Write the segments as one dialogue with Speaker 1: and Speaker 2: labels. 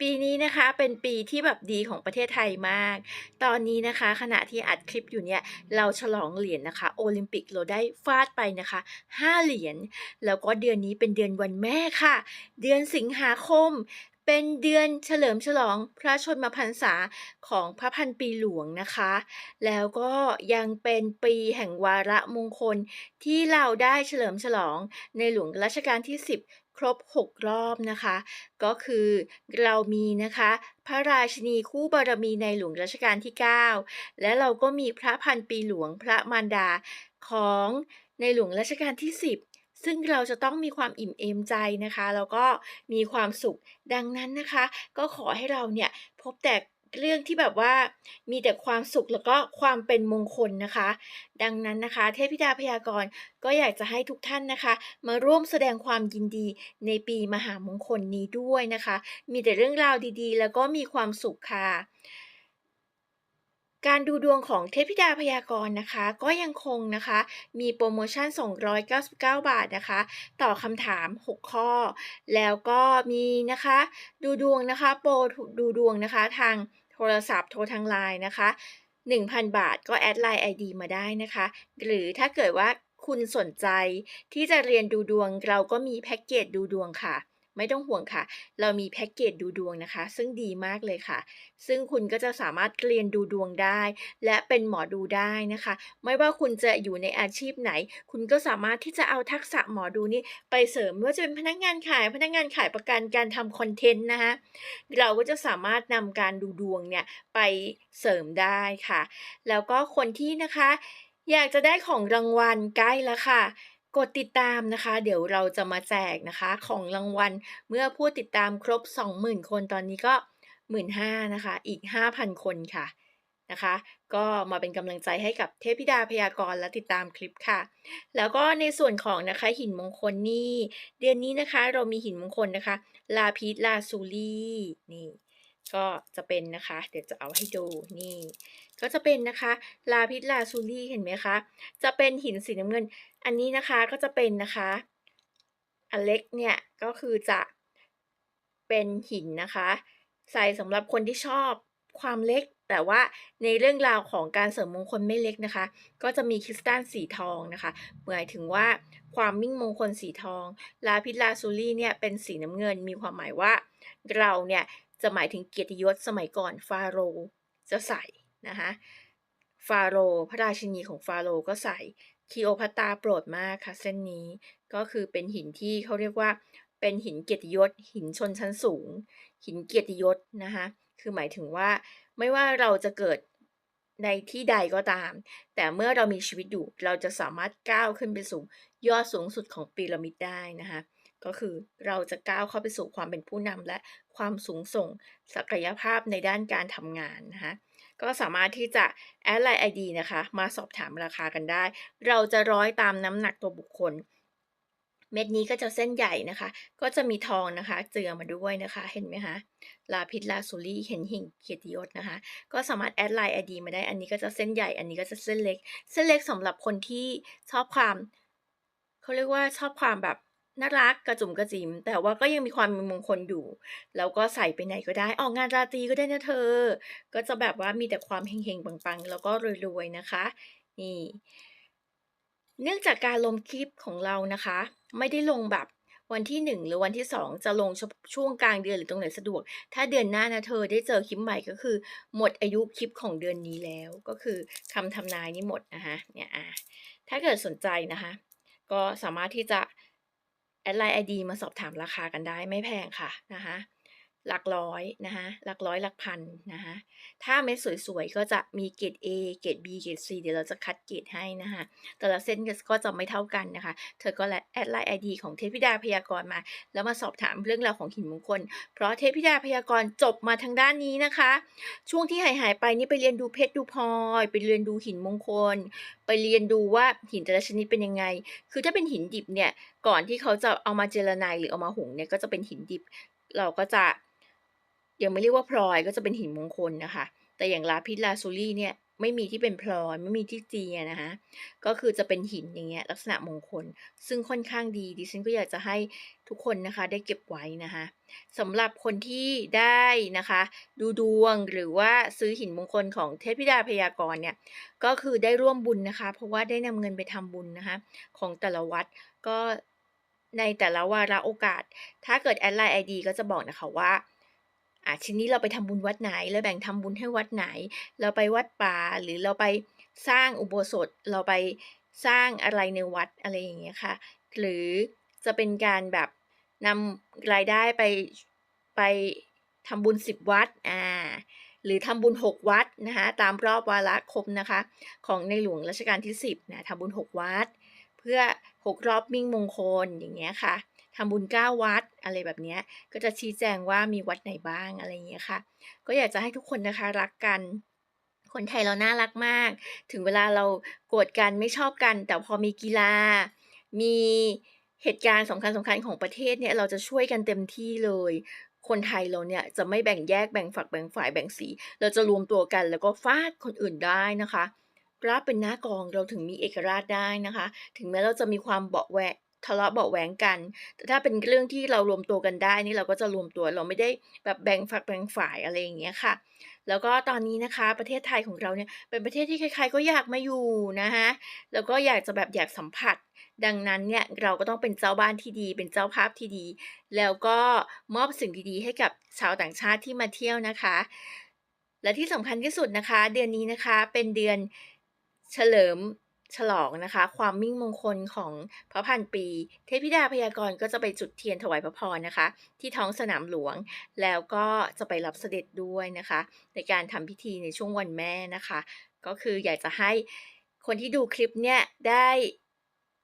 Speaker 1: ปีนี้นะคะเป็นปีที่แบบดีของประเทศไทยมาก ตอนนี้นะคะ ขณะที่อัดคลิปอยู่เนี่ยเราฉลองเหรียญนะคะ โอลิมปิกเราได้ฟาดไปนะคะ 5 เหรียญแล้วก็เดือนนี้เป็นเดือนวันแม่ค่ะ เดือนสิงหาคมเป็นเดือนเฉลิมฉลองพระชนมพรรษาของพระพันปีหลวงนะคะ แล้วก็ยังเป็นปีแห่งวาระมงคลที่เราได้เฉลิมฉลองในหลวงรัชกาลที่ 10 ครบ 6 รอบนะคะ ก็คือเรามีนะคะ พระราชินีคู่บารมีในหลวงรัชกาลที่ 9 และเราก็มีพระพันปีหลวงพระมารดาของในหลวงรัชกาลที่ 10ซึ่งเราจะต้องมีความอิ่มเอมใจนะคะ แล้วก็มีความสุขดังนั้นนะคะ ก็ขอให้เราเนี่ยพบแต่ เรื่องที่แบบว่ามีแต่ความสุขแล้วก็ความเป็นมงคลนะคะ ดังนั้นนะคะ เทพธิดาพยากรณ์ก็อยากจะให้ทุกท่านนะคะ มาร่วมแสดงความยินดีในปีมหามงคลนี้ด้วยนะคะ มีแต่เรื่องราวดีๆ แล้วก็มีความสุขค่ะการดูดวงของเทพธิดาพยากรณ์นะคะ ก็ยังคงนะคะ มีโปรโมชั่น 299 บาทนะคะ ต่อคำถาม 6 ข้อ แล้วก็มีนะคะ ดูดวงนะคะ โปรดูดวงนะคะทาง ทรศัพท์โทรทางไลน์นะคะ 1,000 บาทก็แอดไลน์ ID มาได้นะคะ หรือถ้าเกิดว่าคุณสนใจที่จะเรียนดูดวงเราก็มีแพ็กเกจดูดวงค่ะ ไม่ต้องห่วงค่ะ เรามีแพ็กเกจดูดวงนะคะ ซึ่งดีมากเลยค่ะ ซึ่งคุณก็จะสามารถเรียนดูดวงได้ และเป็นหมอดูได้นะคะ ไม่ว่าคุณจะอยู่ในอาชีพไหน คุณก็สามารถที่จะเอาทักษะหมอดูนี่ไปเสริมไม่ว่าจะเป็นพนักงานขาย พนักงานขายประกันการทำคอนเทนต์นะคะเราก็จะสามารถนำการดูดวงเนี่ยไปเสริมได้ค่ะ แล้วก็คนที่นะคะ อยากจะได้ของรางวัลใกล้แล้วค่ะ กดติดตามนะคะ เดี๋ยวเราจะมาแจกนะคะของรางวัล เมื่อผู้ติดตามครบ 20,000 คนตอนนี้ก็ 15,000นะคะ อีก 5,000 คนค่ะนะคะ ก็มาเป็นกำลังใจให้กับเทพิดาพยากรณ์และติดตามคลิปค่ะ แล้วก็ในส่วนของนะคะหินมงคลนี่ เดือนนี้นะคะเรามีหินมงคลนะคะ ลาพิสลาซูลี่นี่ ก็จะเป็นนะคะ เดี๋ยวจะเอาให้ดูนี่ ก็จะเป็นนะคะ ลาพิสลาซูลี่เห็นไหมคะ จะเป็นหินสีน้ำเงิน อันนี้นะคะก็จะเป็นนะคะอันเล็กเนี่ยก็คือจะเป็นหินนะคะ ใส่สำหรับคนที่ชอบความเล็ก แต่ว่าในเรื่องราวของการเสริมมงคลไม่เล็กนะคะ ก็จะมีคริสตัลสีทองนะคะหมายถึงว่าความมิ่งมงคลสีทอง ลาพิสลาซูลี่เนี่ยเป็นสีน้ำเงินมีความหมายว่าเราเนี่ย จะหมายถึงเกียรติยศสมัยก่อนฟาโรห์จะใส่นะคะฟาโรห์พระราชินีของฟาโรห์ก็ใส่คีโอพัตาโปรดมากค่ะเส้นนี้ก็คือเป็นหินที่เขาเรียกว่าเป็นหินเกียรติยศ หินชนชั้นสูง หินเกียรติยศนะคะคือหมายถึงว่าไม่ว่าเราจะเกิดในที่ใดก็ตาม แต่เมื่อเรามีชีวิตอยู่เราจะสามารถก้าวขึ้นไปสู่ยอดสูงสุดของพีระมิดได้นะคะ ก็คือเราจะก้าวเข้าไปสู่ความเป็นผู้นำและความสูงส่งศักยภาพในด้านการทำงานนะคะก็สามารถที่จะแอดไลน์ ID นะคะ มาสอบถามราคากันได้ เราจะร้อยตามน้ำหนักตัวบุคคล เม็ดนี้ก็จะเส้นใหญ่นะคะ ก็จะมีทองนะคะ เจือมาด้วยนะคะ เห็นไหมคะ ลาพิสลาซูลี่เห็นหิ่งเกียรติยศนะคะ ก็สามารถแอดไลน์ ID มาได้ อันนี้ก็จะเส้นใหญ่ อันนี้ก็จะเส้นเล็ก เส้นเล็กสำหรับคนที่ชอบความเขาเรียกว่าชอบความแบบ น่ารักกระจุมกระจิ๋มแต่ว่าก็ยังมีความเป็นมงคลอยู่ แล้วก็ใส่ไปไหนก็ได้ ออกงานราตรีก็ได้นะเธอ ก็จะแบบว่ามีแต่ความเฮงๆปังๆ แล้วก็รวยๆนะคะ นี่ เนื่องจากการลงคลิปของเรานะคะ ไม่ได้ลงแบบวันที่ 1 หรือวันที่ 2 จะลงช่วงกลางเดือนหรือตรงไหนสะดวก ถ้าเดือนหน้านะเธอได้เจอคลิปใหม่ก็คือ หมดอายุคลิปของเดือนนี้แล้ว ก็คือคำทำนายนี่หมดนะคะเนี่ยอะถ้าเกิดสนใจนะคะ ก็สามารถที่จะ แอดไลน์ ID มาสอบถามราคากันได้ไม่แพงค่ะนะคะ หลักร้อยนะคะหลักร้อยหลักพันนะคะถ้าเม็ดสวยๆ ก็จะมีเกรด A เกรด B เกรด C เดี๋ยวเราจะคัดเกรดให้นะคะแต่ละเส้นก็จะไม่เท่ากันนะคะ เธอก็แอดไลน์ ID ของเทพธิดาพยากรณ์มา แล้วมาสอบถามเรื่องราวของหินมงคล เพราะเทพธิดาพยากรณ์จบมาทางด้านนี้นะคะ ช่วงที่หายหายไปนี่ไปเรียนดูเพชรดูพลอยไปเรียนดูหินมงคล ไปเรียนดูว่าหินแต่ละชนิดเป็นยังไง คือถ้าเป็นหินดิบเนี่ยก่อนที่เขาจะเอามาเจรไนหรือเอามาหุงเนี่ยก็จะเป็นหินดิบ เราก็จะ ยังไม่เรียกว่าพลอยก็จะเป็นหินมงคลนะคะ แต่อย่างลาพิสลาซูลี่เนี่ยไม่มีที่เป็นพลอยไม่มีที่เจียนะคะก็คือจะเป็นหินอย่างเงี้ยลักษณะมงคล ซึ่งค่อนข้างดีดิฉันก็อยากจะให้ทุกคนนะคะได้เก็บไว้นะคะสำหรับคนที่ได้นะคะ ดูดวงหรือว่าซื้อหินมงคลของเทพธิดาพยากรณ์เนี่ยก็คือได้ร่วมบุญนะคะ เพราะว่าได้นำเงินไปทำบุญนะคะของแต่ละวัดก็ในแต่ละวาระโอกาส ถ้าเกิดแอดไลน์ไอดีก็จะบอกนะคะว่า อะชิ้นนี้เราไปทำบุญวัดไหนเราแบ่งทำบุญให้วัดไหน เราไปวัดป่าหรือเราไปสร้างอุโบสถเราไปสร้างอะไรในวัดอะไรอย่างเงี้ยค่ะ หรือจะเป็นการแบบนำรายได้ไปไปทำบุญ 10 วัดอ่าหรือทำบุญ 6 วัดนะคะตามรอบวาระครบนะคะ ของในหลวงรัชกาลที่ 10นะทำบุญ 6 วัด เพื่อ 6 รอบมิ่งมงคลอย่างเงี้ยค่ะ ทำบุญ9วัดอะไรแบบนี้ก็จะชี้แจงว่ามีวัดไหนบ้างอะไรอย่างเงี้ยค่ะ ก็อยากจะให้ทุกคนนะคะรักกันคนไทยเราน่ารักมาก ถึงเวลาเราโกรธกันไม่ชอบกัน แต่พอมีกีฬา มีเหตุการณ์สำคัญๆของประเทศเนี่ยเราจะช่วยกันเต็มที่เลย คนไทยเราเนี่ยจะไม่แบ่งแยกแบ่งฝักแบ่งฝ่ายแบ่งสี เราจะรวมตัวกันแล้วก็ฟาดคนอื่นได้นะคะราบเป็นหน้ากองเราถึงมีเอกราชได้นะคะ ถึงแม้เราจะมีความเบาะแวะ ทะเลาะเบาะแหวงกัน แต่ถ้าเป็นเรื่องที่เรารวมตัวกันได้นี่เราก็จะรวมตัวเราไม่ได้แบบแบ่งฝักแบ่งฝ่ายอะไรอย่างเงี้ยค่ะ แล้วก็ตอนนี้นะคะประเทศไทยของเราเนี่ยเป็นประเทศที่ใครๆก็อยากมาอยู่นะคะแล้วก็อยากจะแบบอยากสัมผัส ดังนั้นเนี่ยเราก็ต้องเป็นเจ้าบ้านที่ดี เป็นเจ้าภาพที่ดี แล้วก็มอบสิ่งดีๆ ให้กับชาวต่างชาติที่มาเที่ยวนะคะ และที่สำคัญที่สุดนะคะ เดือนนี้นะคะเป็นเดือนเฉลิม ฉลองนะคะ ความมิ่งมงคลของพระพันปี เทพธิดาพยากรณ์ก็จะไปจุดเทียนถวายพระพรนะคะ ที่ท้องสนามหลวง แล้วก็จะไปรับเสด็จด้วยนะคะ ในการทำพิธีในช่วงวันแม่นะคะ ก็คืออยากจะให้คนที่ดูคลิปเนี่ยได้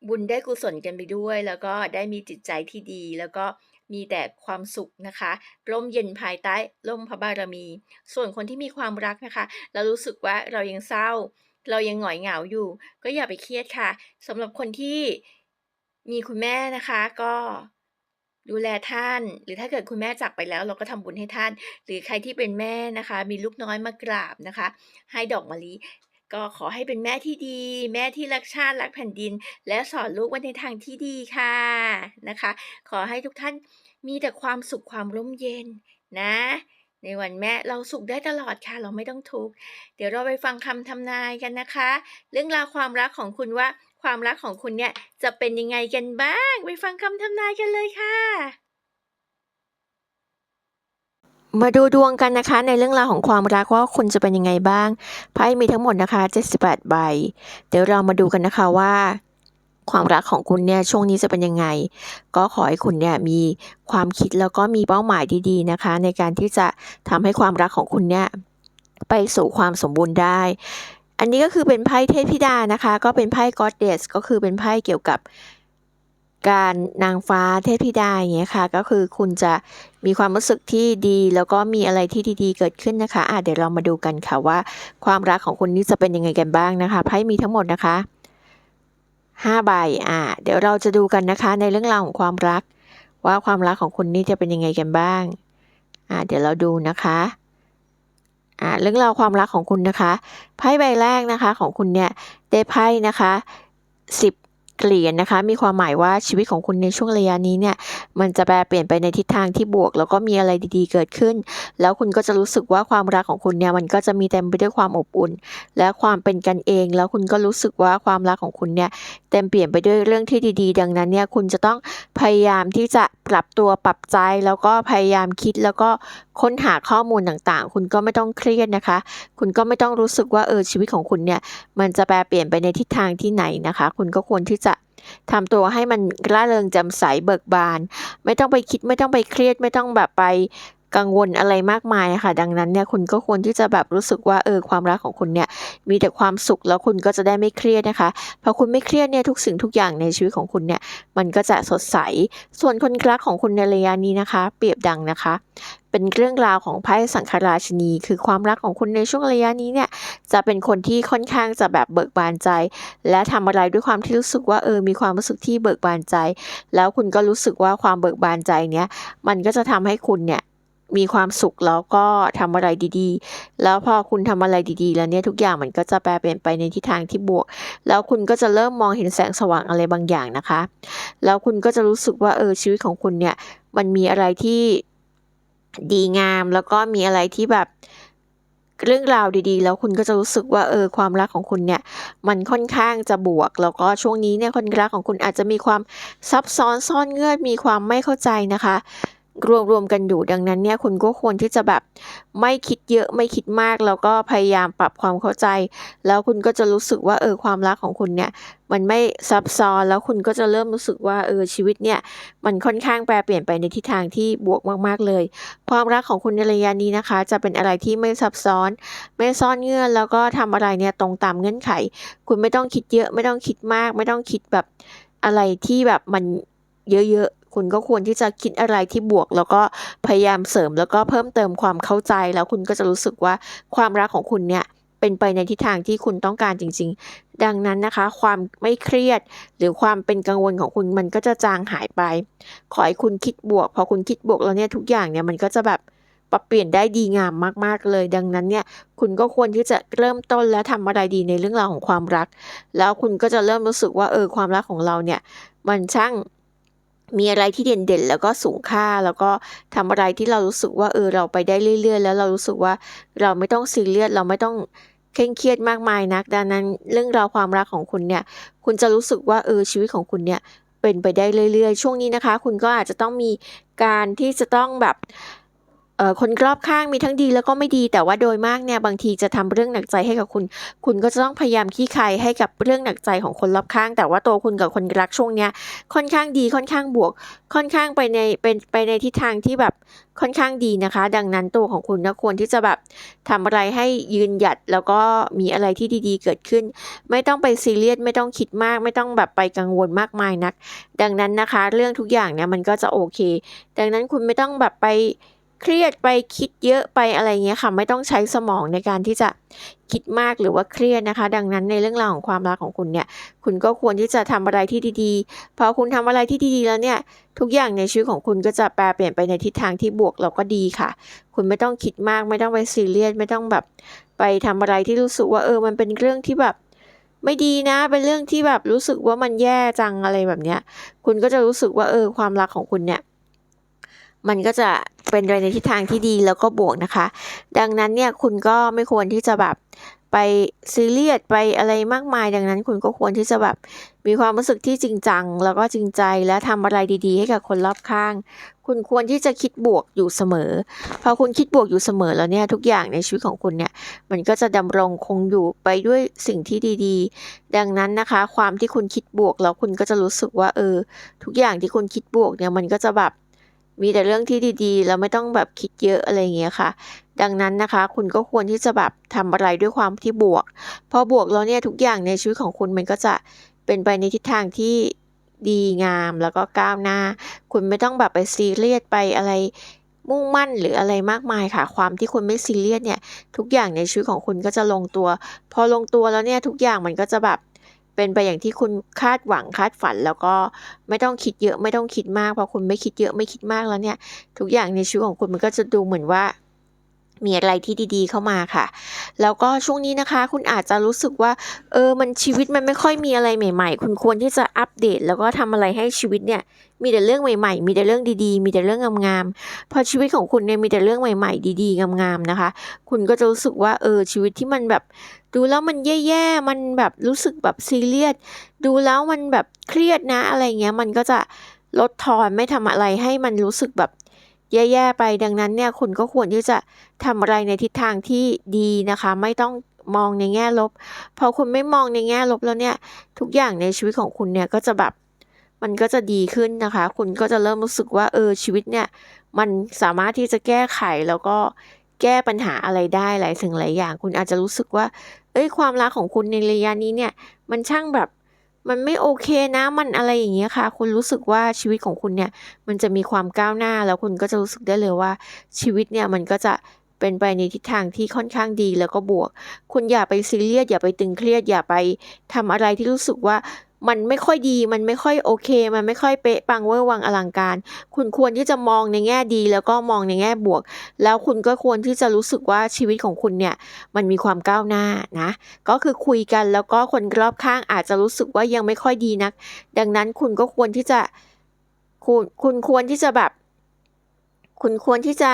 Speaker 1: บุญได้กุศลกันไปด้วย แล้วก็ได้มีจิตใจที่ดี แล้วก็มีแต่ความสุขนะคะ ร่มเย็นภายใต้ร่มพระบารมี ส่วนคนที่มีความรักนะคะแล้วรู้สึกว่าเรายังเศร้า เรายังหงอยเหงาอยู่ ก็อย่าไปเครียดค่ะสำหรับคนที่มีคุณแม่นะคะก็ดูแลท่าน หรือถ้าเกิดคุณแม่จากไปแล้ว เราก็ทำบุญให้ท่าน หรือใครที่เป็นแม่นะคะ มีลูกน้อยมากราบนะคะ ให้ดอกมะลิก็ขอให้เป็นแม่ที่ดี แม่ที่รักชาติรักแผ่นดิน และสอนลูกไว้ในทางที่ดีค่ะนะคะ ขอให้ทุกท่านมีแต่ความสุขความร่มเย็นนะ ในวันแม่เราสุขได้ตลอดค่ะ เราไม่ต้องทุกข์เดี๋ยวเราไปฟังคำทำนายกันนะคะ เรื่องราวความรักของคุณว่าความรักของคุณเนี่ยจะเป็นยังไงกันบ้าง ไปฟังคำทำนายกันเลยค่ะ
Speaker 2: มาดูดวงกันนะคะ ในเรื่องราวของความรักว่าคุณจะเป็นยังไงบ้างไพ่มีทั้งหมดนะคะ 78 ใบ เดี๋ยวเรามาดูกันนะคะว่า ความรักของคุณเนี่ยช่วงนี้จะเป็นยังไง ก็ขอให้คุณเนี่ยมีความคิดแล้วก็มีเป้าหมายดีๆนะคะ ในการที่จะทำให้ความรักของคุณเนี่ยไปสู่ความสมบูรณ์ได้ อันนี้ก็คือเป็นไพ่เทพธิดานะคะ ก็เป็นไพ่ Goddess ก็คือเป็นไพ่เกี่ยวกับการนางฟ้าเทพธิดาอย่างเงี้ยค่ะ ก็คือคุณจะมีความรู้สึกที่ดี แล้วก็มีอะไรที่ดีๆ เกิดขึ้นนะคะอะเดี๋ยวเรามาดูกันค่ะว่า ความรักของคุณนี่จะเป็นยังไงกันบ้างนะคะไพ่มีทั้งหมดนะคะ ห้าใบอะเดี๋ยวเราจะดูกันนะคะในเรื่องราวของความรัก ว่าความรักของคุณนี่จะเป็นยังไงกันบ้างอะเดี๋ยวเราดูนะคะอะเรื่องราวความรักของคุณนะคะไพ่ใบแรกนะคะของคุณเนี่ยได้ไพ่นะคะสิบ เหรียญนะคะ มีความหมายว่าชีวิตของคุณในช่วงระยะนี้เนี่ย มันจะแปรเปลี่ยนไปในทิศทางที่บวก แล้วก็มีอะไรดีๆเกิดขึ้น แล้วคุณก็จะรู้สึกว่าความรักของคุณเนี่ย มันก็จะมีเต็มไปด้วยความอบอุ่น และความเป็นกันเอง แล้วคุณก็รู้สึกว่าความรักของคุณเนี่ย เต็มเปลี่ยนไปด้วยเรื่องที่ดี ๆ ดังนั้นเนี่ย คุณจะต้องพยายามที่จะปรับตัวปรับใจ แล้วก็พยายามคิด แล้วก็ค้นหาข้อมูลต่างๆ คุณก็ไม่ต้องเครียดนะคะ คุณก็ไม่ต้องรู้สึกว่าเออชีวิตของคุณเนี่ย มันจะแปรเปลี่ยนไปในทิศทางที่ไหนนะคะ คุณก็ควรที่จะ ทำตัวให้มันร่าเริงแจ่มใสเบิกบาน ไม่ต้องไปคิดไม่ต้องไปเครียดไม่ต้องแบบไปกังวลอะไรมากมายค่ะ ดังนั้นเนี่ยคุณก็ควรที่จะแบบรู้สึกว่าเออความรักของคุณเนี่ยมีแต่ความสุขแล้วคุณก็จะได้ไม่เครียดนะคะพอคุณไม่เครียดเนี่ยทุกสิ่งทุกอย่างในชีวิตของคุณเนี่ยมันก็จะสดใส ส่วนคนรักของคุณในระยะนี้นะคะ เปรียบดังนะคะ เป็นเรื่องราวของไพ่สังฆราชินี คือความรักของคุณในช่วงระยะนี้เนี่ยจะเป็นคนที่ค่อนข้างจะแบบเบิกบานใจ และทำอะไรด้วยความที่รู้สึกว่าเออมีความรู้สึกที่เบิกบานใจ แล้วคุณก็รู้สึกว่าความเบิกบานใจเนี้ยมันก็จะทำให้คุณเนี่ยมีความสุขแล้วก็ทำอะไรดีๆ แล้วพอคุณทำอะไรดีๆ แล้วเนี่ยทุกอย่างมันก็จะแปลเปลี่ยนไปในทิศทางที่บวก แล้วคุณก็จะเริ่มมองเห็นแสงสว่างอะไรบางอย่างนะคะ แล้วคุณก็จะรู้สึกว่าเออชีวิตของคุณเนี่ยมันมีอะไรที่ ดีงาม แล้วก็มีอะไรที่แบบเรื่องราวดีๆ แล้วคุณก็จะรู้สึกว่าเออความรักของคุณเนี่ย มันค่อนข้างจะบวก แล้วก็ช่วงนี้เนี่ยคนรักของคุณอาจจะมีความซับซ้อนซ่อนเงื่อนมีความไม่เข้าใจนะคะ รวมรวมกันอยู่ดังนั้นเนี่ยคุณก็ควรที่จะแบบไม่คิดเยอะไม่คิดมาก แล้วก็พยายามปรับความเข้าใจ แล้วคุณก็จะรู้สึกว่าเออความรักของคุณเนี่ยมันไม่ซับซ้อนแล้วคุณก็จะเริ่มรู้สึกว่าเออชีวิตเนี่ยมันค่อนข้างแปรเปลี่ยนไปในทิศทางที่บวกมากๆเลย ความรักของคุณในระยะนี้นะคะ จะเป็นอะไรที่ไม่ซับซ้อน ไม่ซ่อนเงื่อนแล้วก็ทำอะไรเนี่ยตรงตามเงื่อนไข คุณไม่ต้องคิดเยอะไม่ต้องคิดมาก ไม่ต้องคิดแบบอะไรที่แบบมันเยอะๆ คุณก็ควรที่จะคิดอะไรที่บวก แล้วก็พยายามเสริมแล้วก็เพิ่มเติมความเข้าใจ แล้วคุณก็จะรู้สึกว่าความรักของคุณเนี่ยเป็นไปในทิศทางที่คุณต้องการจริง ๆ ดังนั้นนะคะ ความไม่เครียด หรือความเป็นกังวลของคุณมันก็จะจางหายไป ขอให้คุณคิดบวก พอคุณคิดบวกแล้วเนี่ยทุกอย่างเนี่ยมันก็จะแบบปรับเปลี่ยนได้ดีงามมากๆเลย ดังนั้นเนี่ยคุณก็ควรที่จะเริ่มต้นและทำอะไรดีในเรื่องราวของความรัก แล้วคุณก็จะเริ่มรู้สึกว่าเออความรักของเราเนี่ย มันช่าง มีอะไรที่เด่นๆ แล้วก็สูงค่าแล้วก็ทำอะไรที่เรารู้สึกว่าเออเราไปได้เรื่อย ๆ แล้วเรารู้สึกว่าเราไม่ต้องซีเรียสเราไม่ต้องเคร่งเครียดมากมายนัก ดังนั้นเรื่องราวความรักของคุณเนี่ย คุณจะรู้สึกว่าเออชีวิตของคุณเนี่ยเป็นไปได้เรื่อย ๆ ช่วงนี้นะคะ คุณก็อาจจะต้องมีการที่จะต้องแบบ คนรอบข้างมีทั้งดีแล้วก็ไม่ดี แต่ว่าโดยมากเนี่ยบางทีจะทำเรื่องหนักใจให้กับคุณ คุณก็จะต้องพยายามขี้คายให้กับเรื่องหนักใจของคนรอบข้าง แต่ว่าตัวคุณกับคนรักช่วงเนี้ยค่อนข้างดีค่อนข้างบวก ค่อนข้างไปในเป็นไปในทิศทางที่แบบค่อนข้างดีนะคะ ดังนั้นตัวของคุณนะควรที่จะแบบทำอะไรให้ยืนหยัดแล้วก็มีอะไรที่ดีๆ เกิดขึ้น ไม่ต้องไปซีเรียสไม่ต้องคิดมาก ไม่ต้องแบบไปกังวลมากมายนัก ดังนั้นนะคะ เรื่องทุกอย่างเนี่ยมันก็จะโอเค ดังนั้นคุณไม่ต้องแบบไป เครียดไปคิดเยอะไปอะไรเงี้ยค่ะ ไม่ต้องใช้สมองในการที่จะคิดมากหรือว่าเครียดนะคะ ดังนั้นในเรื่องราวของความรักของคุณเนี่ยคุณก็ควรที่จะทำอะไรที่ดีๆพอคุณทำอะไรที่ดีๆแล้วเนี่ยทุกอย่างในชีวิตของคุณก็จะแปลเปลี่ยนไปในทิศทางที่บวกแล้วก็ดีค่ะ คุณไม่ต้องคิดมากไม่ต้องไปซีเรียสไม่ต้องแบบไปทำอะไรที่รู้สึกว่าเออมันเป็นเรื่องที่แบบไม่ดีนะเป็นเรื่องที่แบบรู้สึกว่ามันแย่จังอะไรแบบเนี้ยคุณก็จะรู้สึกว่าเออความรักของคุณเนี่ย มันก็จะเป็นไปในทิศทางที่ดีแล้วก็บวกนะคะ ดังนั้นเนี่ยคุณก็ไม่ควรที่จะแบบไปซีเรียสไปอะไรมากมาย ดังนั้นคุณก็ควรที่จะแบบมีความรู้สึกที่จริงจัง แล้วก็จริงใจและทำอะไรดีๆ ให้กับคนรอบข้าง คุณควรที่จะคิดบวกอยู่เสมอ พอคุณคิดบวกอยู่เสมอแล้วเนี่ยทุกอย่างในชีวิตของคุณเนี่ยมันก็จะดำรงคงอยู่ไปด้วยสิ่งที่ดีๆ ดังนั้นนะคะ ความที่คุณคิดบวกแล้วคุณก็จะรู้สึกว่าเออทุกอย่างที่คุณคิดบวกเนี่ยมันก็จะแบบ มีแต่เรื่องที่ดีๆ แล้วไม่ต้องแบบคิดเยอะอะไรเงี้ยค่ะ ดังนั้นนะคะ คุณก็ควรที่จะแบบทำอะไรด้วยความที่บวก พอบวกแล้วเนี่ยทุกอย่างในชีวิตของคุณมันก็จะเป็นไปในทิศทางที่ดีงามแล้วก็ก้าวหน้า คุณไม่ต้องแบบไปซีเรียสไปอะไรมุ่งมั่นหรืออะไรมากมายค่ะ ความที่คุณไม่ซีเรียสเนี่ย ทุกอย่างในชีวิตของคุณก็จะลงตัว พอลงตัวแล้วเนี่ยทุกอย่างมันก็จะแบบ เป็นไปอย่างที่คุณคาดหวังคาดฝัน แล้วก็ไม่ต้องคิดเยอะไม่ต้องคิดมากพอคุณไม่คิดเยอะไม่คิดมากแล้วเนี่ย ทุกอย่างในชีวิตของคุณมันก็จะดูเหมือนว่า มีอะไรที่ดีๆเข้ามาค่ะ แล้วก็ช่วงนี้นะคะ คุณอาจจะรู้สึกว่า เออ มันชีวิตมันไม่ค่อยมีอะไรใหม่ ๆ คุณควรที่จะอัปเดต แล้วก็ทำอะไรให้ชีวิตเนี่ย มีแต่เรื่องใหม่ ๆ มีแต่เรื่องดีๆ มีแต่เรื่องงามๆ พอชีวิตของคุณเนี่ยมีแต่เรื่องใหม่ ๆ ดีๆ งามๆ นะคะ คุณก็จะรู้สึกว่า เออ ชีวิตที่มันแบบ ดูแล้วมันแย่ๆ มันแบบรู้สึกแบบซีเรียส ดูแล้วมันแบบเครียดนะ อะไรเงี้ย มันก็จะลดทอนไม่ทำอะไรให้มันรู้สึกแบบ แย่ๆไปดังนั้นเนี่ยคุณก็ควรที่จะทำอะไรในทิศทางที่ดีนะคะ ไม่ต้องมองในแง่ลบ พอคุณไม่มองในแง่ลบแล้วเนี่ย ทุกอย่างในชีวิตของคุณเนี่ยก็จะแบบมันก็จะดีขึ้นนะคะ คุณก็จะเริ่มรู้สึกว่าเออชีวิตเนี่ย มันสามารถที่จะแก้ไขแล้วก็แก้ปัญหาอะไรได้หลายสิ่งหลายอย่าง คุณอาจจะรู้สึกว่า เอ้ยความรักของคุณในระยะนี้เนี่ย มันช่างแบบ มันไม่โอเคนะมันอะไรอย่างเงี้ยค่ะ คุณรู้สึกว่าชีวิตของคุณเนี่ย มันจะมีความก้าวหน้าแล้วคุณก็จะรู้สึกได้เลยว่า ชีวิตเนี่ยมันก็จะเป็นไปในทิศทางที่ค่อนข้างดีแล้วก็บวก คุณอย่าไปซีเรียสอย่าไปตึงเครียดอย่าไปทำอะไรที่รู้สึกว่า มันไม่ค่อยดี มันไม่ค่อยโอเค มันไม่ค่อยเป๊ะปังเวอร์วังอลังการ คุณควรที่จะมองในแง่ดี แล้วก็มองในแง่บวก แล้วคุณก็ควรที่จะรู้สึกว่าชีวิตของคุณเนี่ย มันมีความก้าวหน้านะ ก็คือคุยกันแล้วก็คนรอบข้างอาจจะรู้สึกว่ายังไม่ค่อยดีนัก ดังนั้นคุณก็ควรที่จะ คุณคุณควรที่จะแบบ คุณควรที่จะ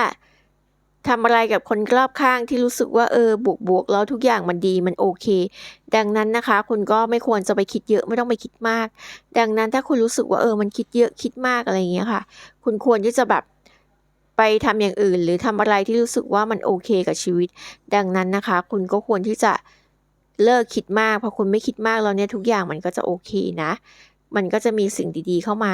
Speaker 2: ทำอะไรกับคนรอบข้างที่รู้สึกว่าเออบวกๆแล้วทุกอย่างมันดีมันโอเค ดังนั้นนะคะ คุณก็ไม่ควรจะไปคิดเยอะไม่ต้องไปคิดมาก ดังนั้นถ้าคุณรู้สึกว่าเออมันคิดเยอะคิดมากอะไรอย่างเงี้ยค่ะ คุณควรที่จะแบบไปทำอย่างอื่น หรือทำอะไรที่รู้สึกว่ามันโอเคกับชีวิต ดังนั้นนะคะ คุณก็ควรที่จะเลิกคิดมากพอคุณไม่คิดมากแล้วเนี่ยทุกอย่างมันก็จะโอเคนะ มันก็จะมีสิ่งดีๆเข้ามา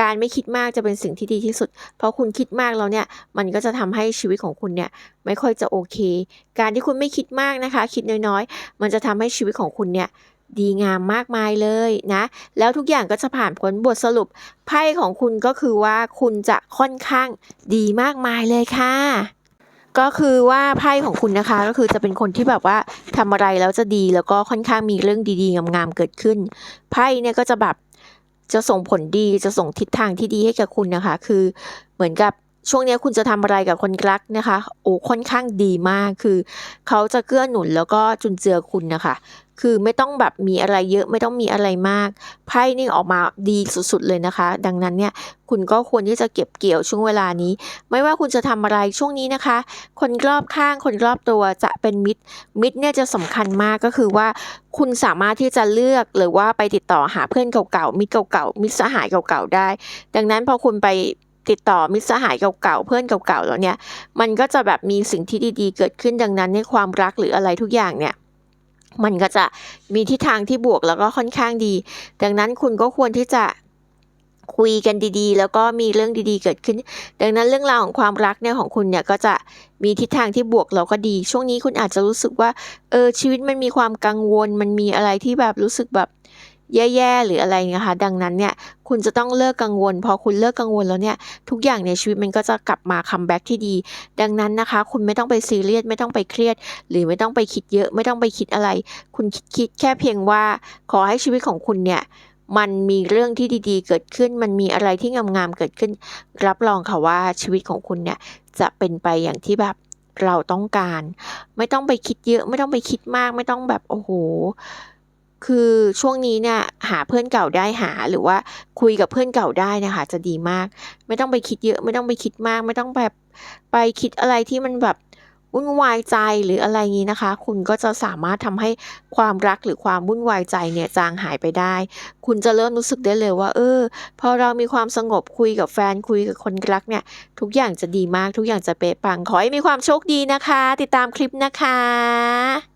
Speaker 2: การไม่คิดมากจะเป็นสิ่งที่ดีที่สุด เพราะคุณคิดมากแล้วเนี่ยมันก็จะทำให้ชีวิตของคุณเนี่ยไม่ค่อยจะโอเค การที่คุณไม่คิดมากนะคะ คิดน้อยๆ มันจะทำให้ชีวิตของคุณเนี่ยดีงามมากมายเลยนะ แล้วทุกอย่างก็จะผ่านพ้นบทสรุปไพ่ของคุณก็คือว่าคุณจะค่อนข้างดีมากมายเลยค่ะก็คือว่าไพ่ของคุณนะคะก็คือจะเป็นคนที่แบบว่าทำอะไรแล้วจะดีแล้วก็ค่อนข้างมีเรื่องดีๆงามๆเกิดขึ้นไพ่เนี่ยก็จะแบบ จะส่งผลดีจะส่งทิศทางที่ดีให้กับคุณนะคะ คือเหมือนกับ ช่วงนี้คุณจะทำอะไรกับคนรักนะคะ โอ้ค่อนข้างดีมากคือ เขาจะเกื้อหนุนแล้วก็จุนเจือคุณนะคะ คือไม่ต้องแบบมีอะไรเยอะไม่ต้องมีอะไรมากไพ่นี่ออกมาดีสุดๆเลยนะคะ ดังนั้นเนี่ยคุณก็ควรที่จะเก็บเกี่ยวช่วงเวลานี้ ไม่ว่าคุณจะทำอะไรช่วงนี้นะคะ คนรอบข้างคนรอบตัวจะเป็นมิตร มิตรเนี่ยจะสำคัญมากก็คือว่า คุณสามารถที่จะเลือกหรือว่าไปติดต่อหาเพื่อนเก่าๆมิตรเก่าๆมิตรสหายเก่าๆได้ ดังนั้นพอคุณไป ติดต่อมิตรสหายเก่าๆเพื่อนเก่าๆแล้วเนี่ยมันก็จะแบบมีสิ่งที่ดีๆ เกิดขึ้นดังนั้นในความรักหรืออะไรทุกอย่างเนี่ยมันก็จะมีทิศทางที่บวกแล้วก็ค่อนข้างดี ดังนั้นคุณก็ควรที่จะคุยกันดีๆ แล้วก็มีเรื่องดีๆ เกิดขึ้น ดังนั้นเรื่องราวของความรักเนี่ยของคุณเนี่ยก็จะมีทิศทางที่บวกแล้วก็ดี ช่วงนี้คุณอาจจะรู้สึกว่าเออชีวิตมันมีความกังวล มันมีอะไรที่แบบรู้สึกแบบ แย่ๆหรืออะไรเงี้ยค่ะดังนั้นเนี่ยคุณจะต้องเลิกกังวล พอคุณเลิกกังวลแล้วเนี่ย ทุกอย่างในชีวิตมันก็จะกลับมาคัมแบ็กที่ดี ดังนั้นนะคะ คุณไม่ต้องไปซีเรียสไม่ต้องไปเครียด หรือไม่ต้องไปคิดเยอะ ไม่ต้องไปคิดอะไร คุณคิดแค่เพียงว่า ขอให้ชีวิตของคุณเนี่ยมันมีเรื่องที่ดีๆ เกิดขึ้น มันมีอะไรที่งามๆเกิดขึ้น รับรองค่ะว่าชีวิตของคุณเนี่ยจะเป็นไปอย่างที่แบบเราต้องการ ไม่ต้องไปคิดเยอะ ไม่ต้องไปคิดมาก ไม่ต้องแบบโอ้โห คือช่วงนี้เนี่ยหาเพื่อนเก่าได้หาหรือว่าคุยกับเพื่อนเก่าได้นะคะจะดีมาก ไม่ต้องไปคิดเยอะไม่ต้องไปคิดมาก ไม่ต้องแบบไปคิดอะไรที่มันแบบวุ่นวายใจหรืออะไรงี้นะคะ คุณก็จะสามารถทำให้ความรักหรือความวุ่นวายใจเนี่ยจางหายไปได้ คุณจะเริ่มรู้สึกได้เลยว่า เออ พอเรามีความสงบคุยกับแฟนคุยกับคนรักเนี่ย ทุกอย่างจะดีมากทุกอย่างจะเป๊ะปังขอให้มีความโชคดีนะคะ ติดตามคลิปนะคะ